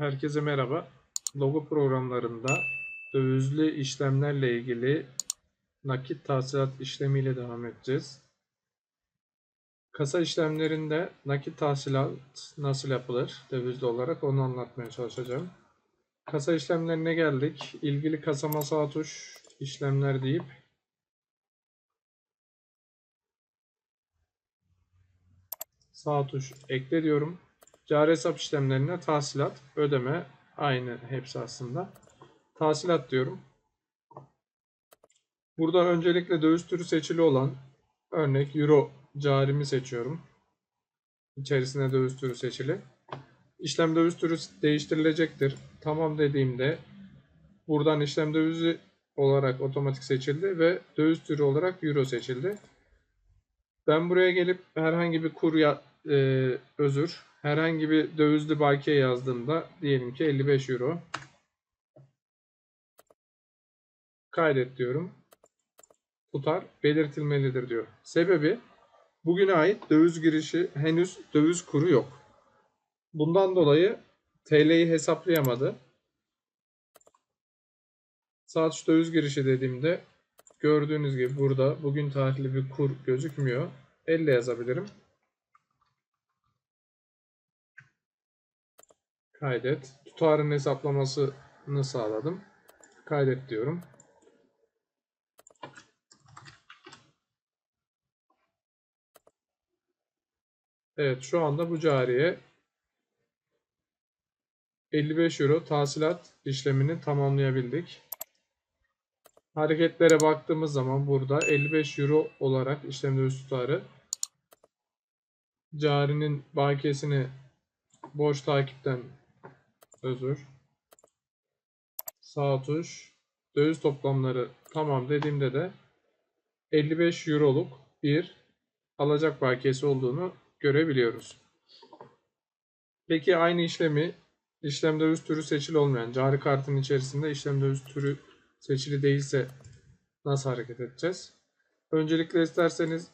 Herkese merhaba. Logo programlarında dövizli işlemlerle ilgili nakit tahsilat işlemiyle devam edeceğiz. Kasa işlemlerinde nakit tahsilat nasıl yapılır dövizli olarak onu anlatmaya çalışacağım. Kasa işlemlerine geldik. İlgili kasama sağ tuş işlemler deyip sağ tuş ekle diyorum. Cari hesap işlemlerine tahsilat, ödeme aynı hepsi aslında. Tahsilat diyorum. Burada öncelikle döviz türü seçili olan örnek euro carimi seçiyorum. İçerisine döviz türü seçili. İşlem döviz türü değiştirilecektir. Tamam dediğimde buradan işlem dövizi olarak otomatik seçildi ve döviz türü olarak euro seçildi. Ben buraya gelip herhangi bir kur ya, e, özür herhangi bir dövizli bakiye yazdığımda diyelim ki 55 euro kaydet diyorum. Tutar belirtilmelidir diyor. Sebebi bugüne ait döviz girişi henüz döviz kuru yok. Bundan dolayı TL'yi hesaplayamadı. Saat döviz girişi dediğimde gördüğünüz gibi burada bugün tarihli bir kur gözükmüyor. Elle yazabilirim. Kaydet. Tutarın hesaplamasını sağladım. Kaydet diyorum. Evet şu anda bu cariye 55 euro tahsilat işlemini tamamlayabildik. Hareketlere baktığımız zaman burada 55 euro olarak işlemde üst tutarı carinin bakiyesini boş takipten özür sağ tuş döviz toplamları tamam dediğimde de 55 euroluk bir alacak bakiyesi olduğunu görebiliyoruz. Peki aynı işlemi işlem döviz türü seçili olmayan cari kartın içerisinde işlem döviz türü seçili değilse nasıl hareket edeceğiz? Öncelikle isterseniz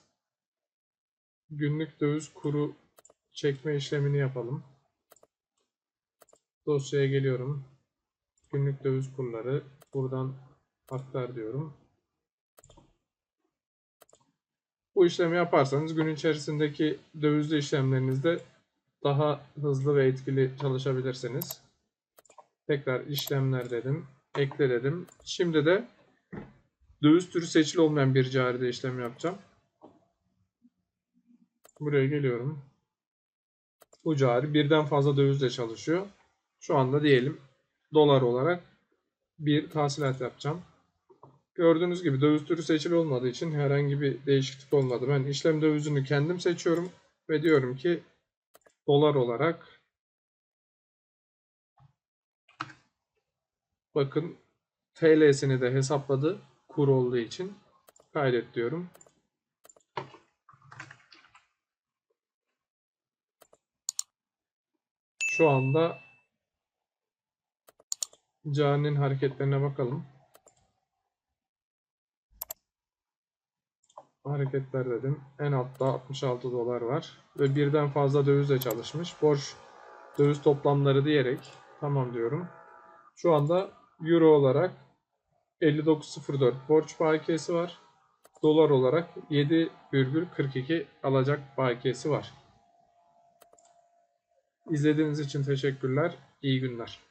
günlük döviz kuru çekme işlemini yapalım. Dosyaya geliyorum. Günlük döviz kurları. Buradan aktar diyorum. Bu işlemi yaparsanız gün içerisindeki dövizli işlemlerinizde daha hızlı ve etkili çalışabilirsiniz. Tekrar işlemler dedim. Ekle dedim. Şimdi de döviz türü seçili olmayan bir caride işlem yapacağım. Buraya geliyorum. Bu cari birden fazla dövizle çalışıyor. Şu anda diyelim dolar olarak bir tahsilat yapacağım. Gördüğünüz gibi döviz türü seçili olmadığı için herhangi bir değişiklik olmadı. Ben işlem dövizini kendim seçiyorum ve diyorum ki dolar olarak bakın TL'sini de hesapladı kur olduğu için kaydet diyorum. Şu anda Cani'nin hareketlerine bakalım. Hareketler dedim. En altta 66 dolar var. Ve birden fazla dövizle çalışmış. Borç döviz toplamları diyerek tamam diyorum. Şu anda euro olarak 59.04 borç bakiyesi var. Dolar olarak 7,42 alacak bakiyesi var. İzlediğiniz için teşekkürler. İyi günler.